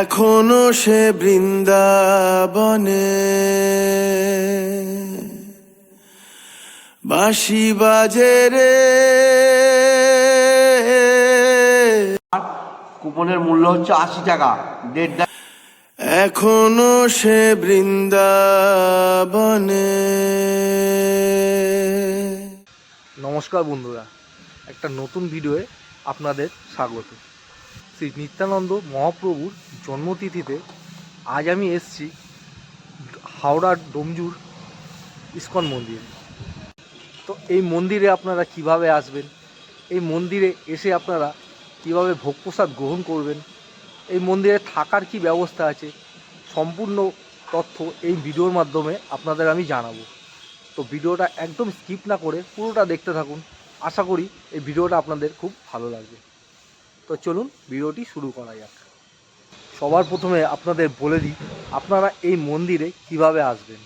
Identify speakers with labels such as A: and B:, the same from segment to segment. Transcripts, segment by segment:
A: এখনো সে বৃন্দাবনে বাসি বাজে রে
B: কুপনের মূল্য হচ্ছে আশি টাকা দেড়
A: এখনো সে বৃন্দাবনে
C: নমস্কার বন্ধুরা একটা নতুন ভিডিওয়ে আপনাদের স্বাগত শ্রী নিত্যানন্দ মহাপ্রভুর জন্মতিথিতে আজ আমি এসছি হাওড়ার ডোমজুর ইস্কন মন্দির তো এই মন্দিরে আপনারা কিভাবে আসবেন এই মন্দিরে এসে আপনারা কিভাবে ভোগ প্রসাদ গ্রহণ করবেন এই মন্দিরে থাকার কি ব্যবস্থা আছে সম্পূর্ণ তথ্য এই ভিডিওর মাধ্যমে আপনাদের আমি জানাবো তো ভিডিওটা একদম স্কিপ না করে পুরোটা দেখতে থাকুন আশা করি এই ভিডিওটা আপনাদের খুব ভালো লাগবে তো চলুন ভিডিওটি শুরু করা যাক সবার প্রথমে আপনাদের বলে দিই আপনারা এই মন্দিরে কিভাবে আসবেন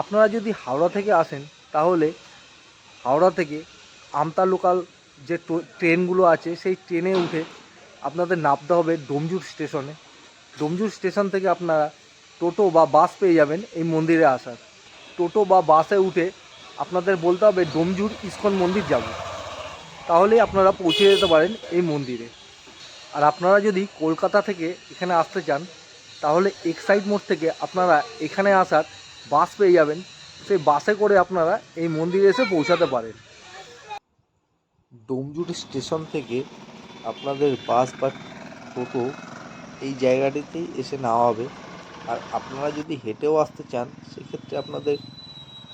C: আপনারা যদি হাওড়া থেকে আসেন তাহলে হাওড়া থেকে আমতা লোকাল যে ট্রেনগুলো আছে সেই ট্রেনে উঠে আপনাদের নামতে হবে ডোমজুর স্টেশনে ডোমজুর স্টেশন থেকে আপনারা টোটো বা বাস পেয়ে যাবেন এই মন্দিরে আসার টোটো বা বাসে উঠে আপনাদের বলতে হবে ডোমজুর ইস্কন মন্দির যাব তাহলে আপনারা পৌঁছে যেতে পারেন এই মন্দিরে আর আপনারা যদি কলকাতা থেকে এখানে আসতে চান তাহলে এক্সাইড মোড় থেকে আপনারা এখানে আসার বাস পেয়ে যাবেন সেই বাসে করে আপনারা এই মন্দিরে এসে পৌঁছাতে পারেন ডোমজুড়ি স্টেশন থেকে আপনাদের বাস বা টোটো এই জায়গাটিতেই এসে নেওয়া হবে আর আপনারা যদি হেঁটেও আসতে চান সেক্ষেত্রে আপনাদের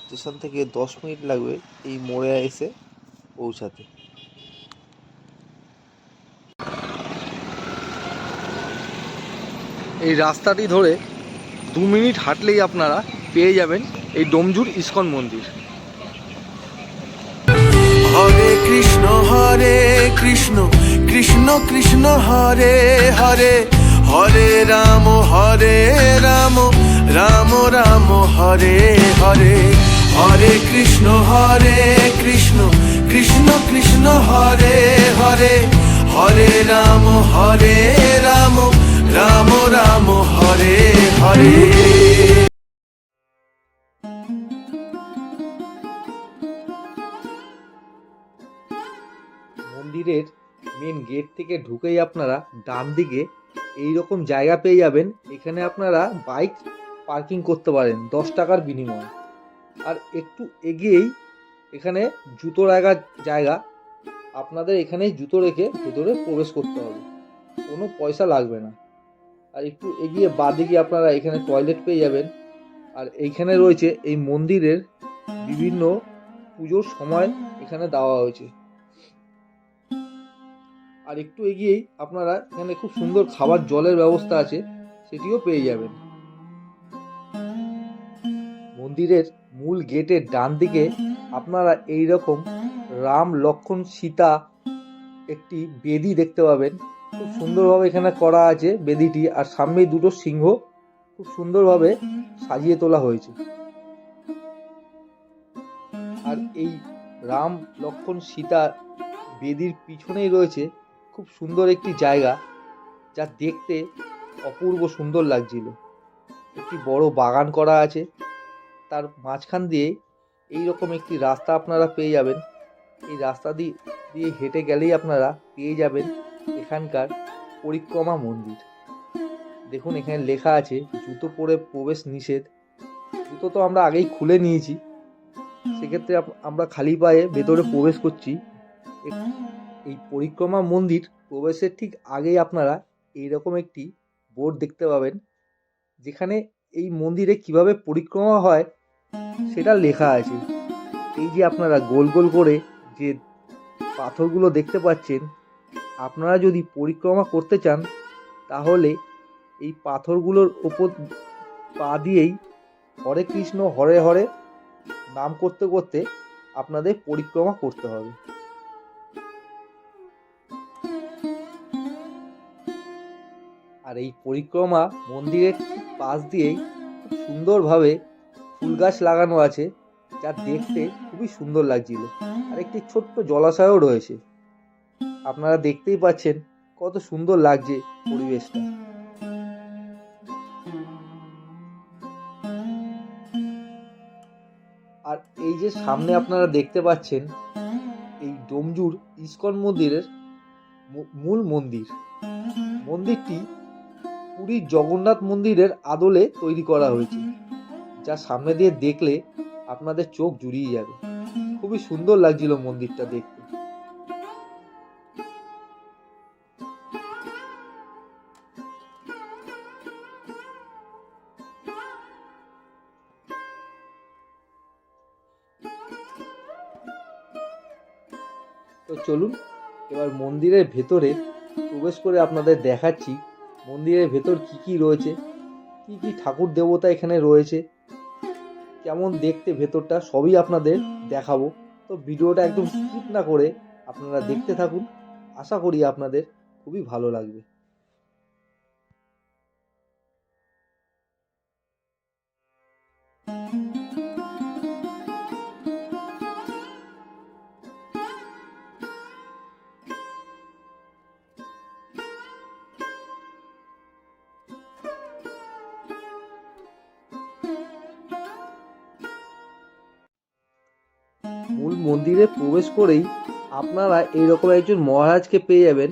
C: স্টেশন থেকে দশ মিনিট লাগবে এই মোড়ে এসে পৌঁছাতে এই রাস্তাটি ধরে দু মিনিট হাঁটলেই আপনারা পেয়ে যাবেন এই ডোমজুর ইস্কন মন্দির
A: হরে কৃষ্ণ হরে কৃষ্ণ কৃষ্ণ কৃষ্ণ হরে হরে হরে রাম হরে রাম রাম রাম হরে হরে হরে কৃষ্ণ হরে কৃষ্ণ কৃষ্ণ কৃষ্ণ হরে হরে হরে রাম হরে রাম রাম রাম হরে হরে
C: মন্দিরের মেন গেট থেকে ঢুকেই আপনারা ডান দিকে এই রকম জায়গা পেয়ে যাবেন এখানে আপনারা বাইক পার্কিং করতে পারেন দশ টাকার বিনিময়ে আর একটু এগিয়েই এখানে জুতো রাখার জায়গা আপনাদের এখানেই জুতো রেখে ভেতরে প্রবেশ করতে হবে কোনো পয়সা লাগবে না আর একটু এগিয়ে বাদিকে আপনারা এখানে টয়লেট পেয়ে যাবেন আর এইখানে রয়েছে এই মন্দিরের বিভিন্ন পুজোর সময় এখানে দেওয়া হয়েছে আর একটু এগিয়েই আপনারা এখানে খুব সুন্দর খাবার জলের ব্যবস্থা আছে সেটিও পেয়ে যাবেন মন্দিরের মূল গেটের ডান দিকে আপনারা এই রকম রাম লক্ষণ সীতা একটি বেদি দেখতে পাবেন খুব সুন্দরভাবে এখানে করা আছে বেদিটি আর সামনে দুটো সিংহ খুব সুন্দরভাবে সাজিয়ে তোলা হয়েছে আর এই রাম লক্ষণ সীতা বেদির পিছনেই রয়েছে খুব সুন্দর একটি জায়গা যা দেখতে অপূর্ব সুন্দর লাগছিল একটি বড় বাগান করা আছে তার মাঝখান দিয়ে এই রকম একটি রাস্তা আপনারা পেয়ে যাবেন এই রাস্তা দিয়ে দিয়ে হেঁটে গেলেই আপনারা পেয়ে যাবেন এখানকার পরিক্রমা মন্দির দেখুন এখানে লেখা আছে জুতো পরে প্রবেশ নিষেধ জুতো তো আমরা আগেই খুলে নিয়েছি সেক্ষেত্রে আমরা খালি পায়ে ভেতরে প্রবেশ করছি এই পরিক্রমা মন্দির প্রবেশের ঠিক আগেই আপনারা এইরকম একটি বোর্ড দেখতে পাবেন যেখানে এই মন্দিরে কিভাবে পরিক্রমা হয় সেটা লেখা আছে এই যে আপনারা গোল গোল করে যে পাথরগুলো দেখতে পাচ্ছেন আপনারা যদি পরিক্রমা করতে চান তাহলে এই পাথরগুলোর ওপর পা দিয়েই হরে কৃষ্ণ হরে হরে নাম করতে করতে আপনাদের পরিক্রমা করতে হবে আর এই পরিক্রমা মন্দিরের পাশ দিয়েই খুব সুন্দরভাবে ফুল গাছ লাগানো আছে যা দেখতে খুবই সুন্দর লাগছিল আর একটি ছোট্ট জলাশয়ও রয়েছে আপনারা দেখতেই পাচ্ছেন কত সুন্দর লাগছে পরিবেশটা আর এই যে সামনে আপনারা দেখতে পাচ্ছেন এই ডোমজুর ইস্কন মন্দিরের মূল মন্দির মন্দিরটি পুরীর জগন্নাথ মন্দিরের আদলে তৈরি করা হয়েছে যা সামনে দিয়ে দেখলে আপনাদের চোখ জুড়িয়ে যাবে খুবই সুন্দর লাগছিল মন্দিরটা দেখতে তো চলুন এবার মন্দিরের ভেতরে প্রবেশ করে আপনাদের দেখাচ্ছি মন্দিরের ভেতর কি কি রয়েছে কি কি ঠাকুর দেবতা এখানে রয়েছে কেমন দেখতে ভেতরটা সবই আপনাদের দেখাবো তো ভিডিওটা একদম স্কিপ না করে আপনারা দেখতে থাকুন আশা করি আপনাদের খুবই ভালো লাগবে মন্দিরে প্রবেশ করেই আপনারা এইরকম একজন মহারাজকে পেয়ে যাবেন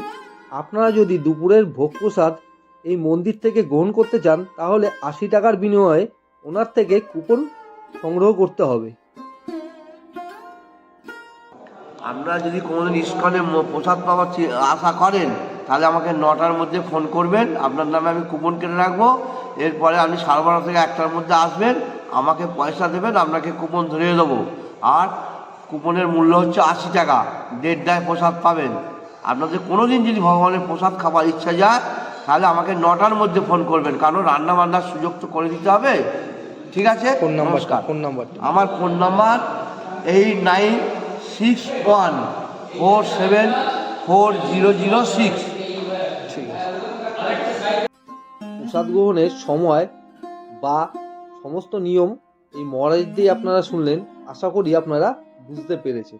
C: আপনারা যদি দুপুরের ভোগ প্রসাদ এই মন্দির থেকে গ্রহণ করতে চান তাহলে আশি টাকার বিনিময়ে ওনার থেকে কুপন সংগ্রহ করতে হবে
B: আপনারা যদি কোনোদিন ইস্কনে প্রসাদ পাওয়ার আশা করেন তাহলে আমাকে নটার মধ্যে ফোন করবেন আপনার নামে আমি কুপন কেটে রাখবো এরপরে আপনি সাড়ে বারো থেকে একটার মধ্যে আসবেন আমাকে পয়সা দেবেন আপনাকে কুপন ধরিয়ে দেবো আর কুপনের মূল্য হচ্ছে আশি টাকা দেড়টায় প্রসাদ পাবেন আপনাদের কোনো দিন যদি ভগবানের প্রসাদ খাবার ইচ্ছা যায় তাহলে আমাকে নটার মধ্যে ফোন করবেন কারণ রান্না বান্নার সুযোগ তো করে দিতে হবে ঠিক আছে ফোন নাম্বার ফোন নাম্বার আমার phone number eight nine six one four seven four zero zero six
C: প্রসাদ গ্রহণের সময় বা সমস্ত নিয়ম এই মহারাজ দিয়ে আপনারা শুনলেন আশা করি আপনারা বুঝতে পেরেছেন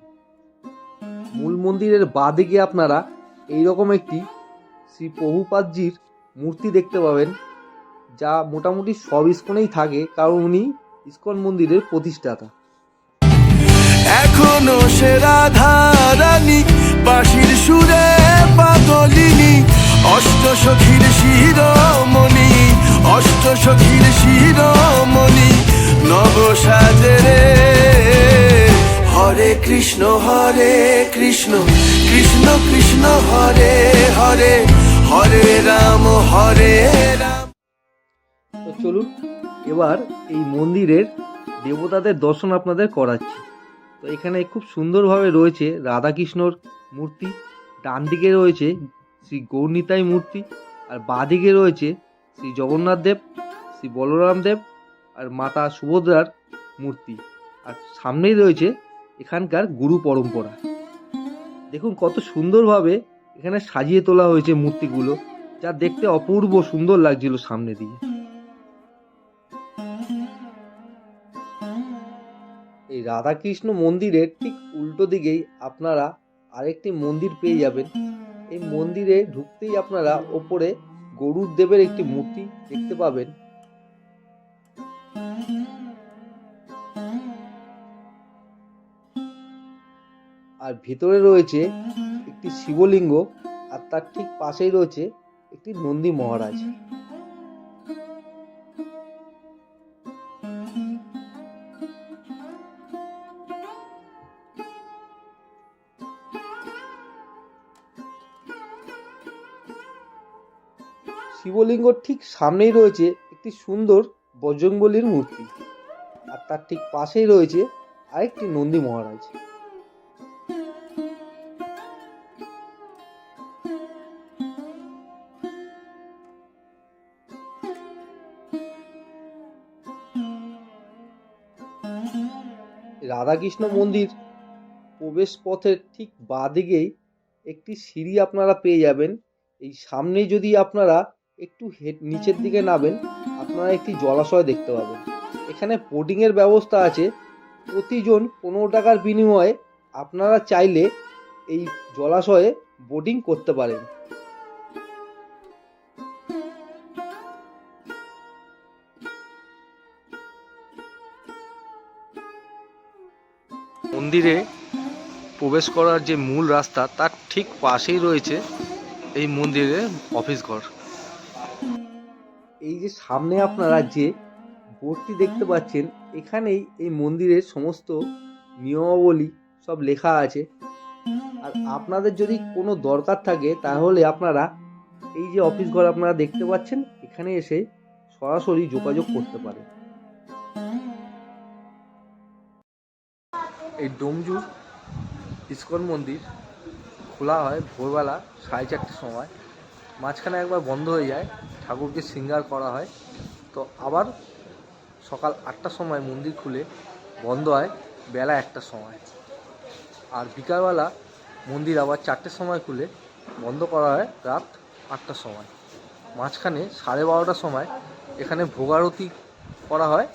C: মূল মন্দিরের বাদিকে আপনারা এইরকম একটি শ্রী প্রভুপাদজির মূর্তি দেখতে পাবেন যা মোটামুটি সব ইস্কনেই থাকে কারণ উনি ইস্কন মন্দিরের প্রতিষ্ঠাতা
A: এখনো সে রাধা রানী বাঁশির সুরে পাতো কৃষ্ণ হরে কৃষ্ণ কৃষ্ণ কৃষ্ণ হরে হরে হরে রাম হরে রাম
C: চলুন এবার এই মন্দিরের দেবতাদের দর্শন আপনাদের করাচ্ছি তো এখানে খুব সুন্দরভাবে রয়েছে রাধাকৃষ্ণর মূর্তি ডান দিকে রয়েছে শ্রী গৌরনীতাই মূর্তি আর বাঁদিকে রয়েছে শ্রী জগন্নাথ দেব শ্রী বলরাম দেব আর মাতা সুভদ্রার মূর্তি আর সামনেই রয়েছে এখানকার গুরু পরম্পরা দেখুন কত সুন্দরভাবে এখানে সাজিয়ে তোলা হয়েছে মূর্তিগুলো যা দেখতে অপূর্ব সুন্দর লাগছিল সামনে দিয়ে এই রাধাকৃষ্ণ মন্দিরের ঠিক উল্টো দিকেই আপনারা আরেকটি মন্দির পেয়ে যাবেন এই মন্দিরে ঢুকতেই আপনারা ওপরে গরুর দেবের একটি মূর্তি দেখতে পাবেন আর ভেতরে রয়েছে একটি শিবলিঙ্গ আর তার ঠিক পাশেই রয়েছে একটি নন্দী মহারাজ শিবলিঙ্গ ঠিক সামনেই রয়েছে একটি সুন্দর বজরংবলির মূর্তি আর তার ঠিক পাশেই রয়েছে আরেকটি নন্দী মহারাজ রাধাকৃষ্ণ মন্দির প্রবেশ পথের ঠিক দিকেই একটি সিঁড়ি আপনারা পেয়ে যাবেন এই সামনে যদি আপনারা একটু হেড নিচের দিকে নামেন আপনারা একটি জলাশয় দেখতে পাবেন এখানে বোটিংয়ের ব্যবস্থা আছে প্রতিজন পনেরো টাকার বিনিময়ে আপনারা চাইলে এই জলাশয়ে বোটিং করতে পারেন মন্দিরে প্রবেশ করার যে মূল রাস্তা তার ঠিক পাশেই রয়েছে এই মন্দিরের অফিস ঘর এই যে সামনে আপনারা যে বোর্ডটি দেখতে পাচ্ছেন এখানেই এই মন্দিরের সমস্ত নিয়মাবলী সব লেখা আছে আর আপনাদের যদি কোনো দরকার থাকে তাহলে আপনারা এই যে অফিস ঘর আপনারা দেখতে পাচ্ছেন এখানে এসে সরাসরি যোগাযোগ করতে পারেন এই ডোমজুর ইস্কন মন্দির খোলা হয় ভোরবেলা সাড়ে চারটের সময় মাঝখানে একবার বন্ধ হয়ে যায় ঠাকুরকে সিঙ্গার করা হয় তো আবার সকাল আটটার সময় মন্দির খুলে বন্ধ হয় বেলা একটার সময় আর বিকালবেলা মন্দির আবার চারটের সময় খুলে বন্ধ করা হয় রাত আটটার সময় মাঝখানে সাড়ে বারোটার সময় এখানে ভোগারতি করা হয়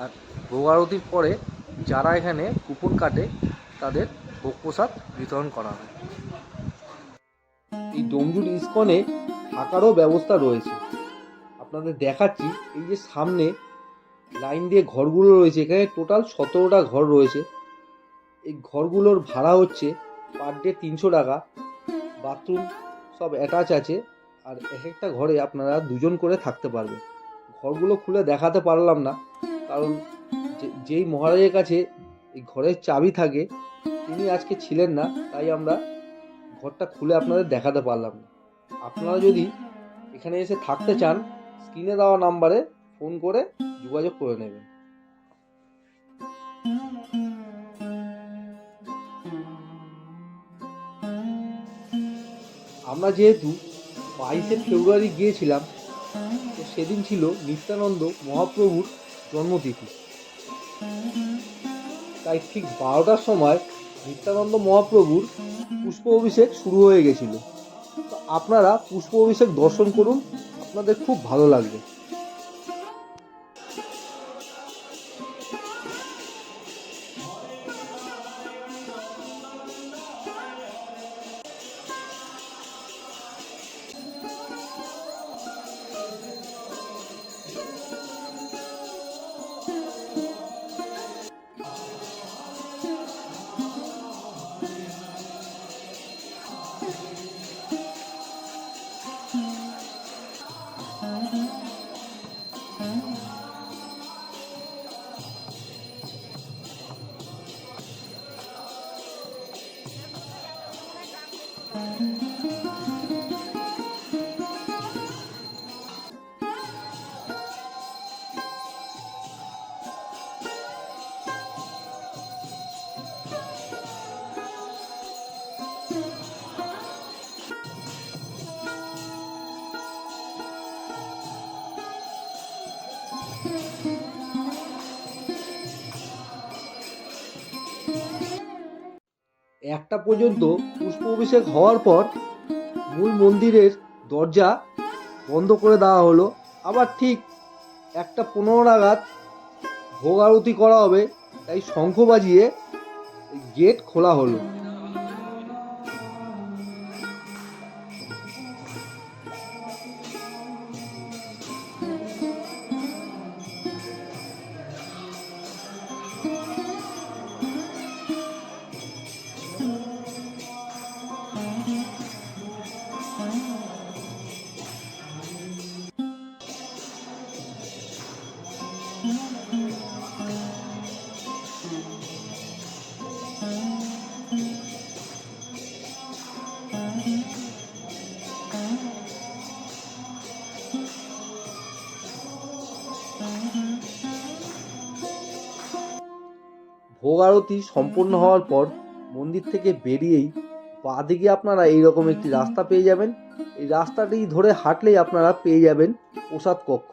C: আর ভোগারতির পরে যারা এখানে কুপন কাটে তাদের ভোগ প্রসাদ বিতরণ করা হয় এই ডোমজুর ইস্কনে থাকারও ব্যবস্থা রয়েছে আপনাদের দেখাচ্ছি এই যে সামনে লাইন দিয়ে ঘরগুলো রয়েছে এখানে টোটাল সতেরোটা ঘর রয়েছে এই ঘরগুলোর ভাড়া হচ্ছে পার ডে তিনশো টাকা বাথরুম সব অ্যাটাচ আছে আর এক একটা ঘরে আপনারা দুজন করে থাকতে পারবেন ঘরগুলো খুলে দেখাতে পারলাম না কারণ যেই মহারাজের কাছে এই ঘরের চাবি থাকে তিনি আজকে ছিলেন না তাই আমরা ঘরটা খুলে আপনাদের দেখাতে পারলাম না আপনারা যদি এখানে এসে থাকতে চান স্ক্রিনে দেওয়া নাম্বারে ফোন করে যোগাযোগ করে নেবেন আমরা যেহেতু বাইশে ফেব্রুয়ারি গিয়েছিলাম তো সেদিন ছিল নিত্যানন্দ মহাপ্রভুর জন্মতিথি তাই ঠিক বারোটার সময় নিত্যানন্দ মহাপ্রভুর পুষ্প অভিষেক শুরু হয়ে গেছিল আপনারা পুষ্প অভিষেক দর্শন করুন আপনাদের খুব ভালো লাগবে একটা পর্যন্ত পুষ্প অভিষেক হওয়ার পর মূল মন্দিরের দরজা বন্ধ করে দেওয়া হলো আবার ঠিক একটা পনেরো নাগাদ ভোগ আরতি করা হবে তাই শঙ্খ বাজিয়ে গেট খোলা হলো ভোগারতি সম্পূর্ণ হওয়ার পর মন্দির থেকে বেরিয়েই দিকে আপনারা এইরকম একটি রাস্তা পেয়ে যাবেন এই রাস্তাটি ধরে হাঁটলেই আপনারা পেয়ে যাবেন প্রসাদ কক্ষ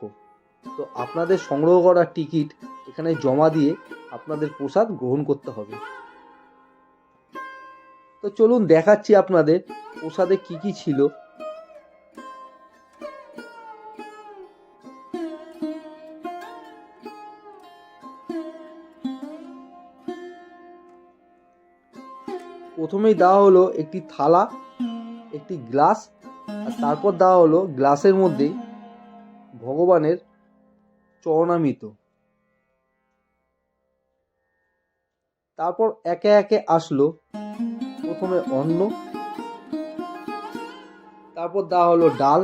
C: তো আপনাদের সংগ্রহ করা টিকিট এখানে জমা দিয়ে আপনাদের প্রসাদ গ্রহণ করতে হবে তো চলুন দেখাচ্ছি আপনাদের প্রসাদে কি কি ছিল প্রথমেই দেওয়া হলো একটি থালা একটি গ্লাস আর তারপর দেওয়া হলো গ্লাসের মধ্যে ভগবানের চরণামিত তারপর একে একে আসলো প্রথমে অন্ন তারপর দেওয়া হলো ডাল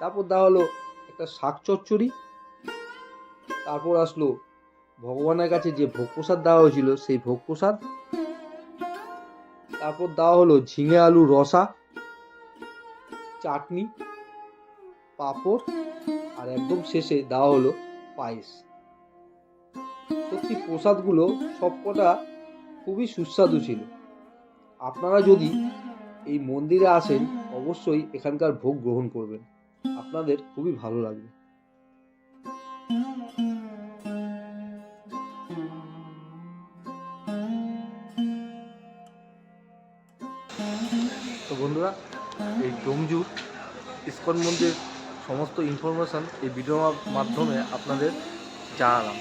C: তারপর দেওয়া হলো একটা শাক চচ্চড়ি তারপর আসলো ভগবানের কাছে যে ভোগ প্রসাদ দেওয়া হয়েছিল সেই ভোগ প্রসাদ তারপর দেওয়া হলো ঝিঙে আলু রসা চাটনি পাঁপড় আর একদম শেষে দেওয়া হলো পায়েস সত্যি প্রসাদগুলো সবকটা খুবই সুস্বাদু ছিল আপনারা যদি এই মন্দিরে আসেন অবশ্যই এখানকার ভোগ গ্রহণ করবেন আপনাদের খুবই ভালো লাগবে তো বন্ধুরা এই ডোমজুর ইস্কন মন্দির সমস্ত ইনফরমেশান এই ভিডিওর মাধ্যমে আপনাদের জানালাম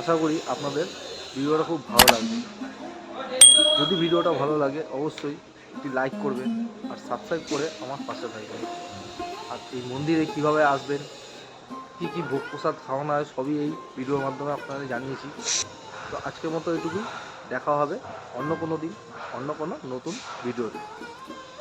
C: আশা করি আপনাদের ভিডিওটা খুব ভালো লাগবে যদি ভিডিওটা ভালো লাগে অবশ্যই একটি লাইক করবেন আর সাবস্ক্রাইব করে আমার পাশে থাকবেন আর এই মন্দিরে কিভাবে আসবেন কী কী ভোগ প্রসাদ খাওয়ানো হয় সবই এই ভিডিওর মাধ্যমে আপনাদের জানিয়েছি তো আজকের মতো এটুকুই দেখা হবে অন্য কোনো দিন অন্য কোনো নতুন ভিডিওতে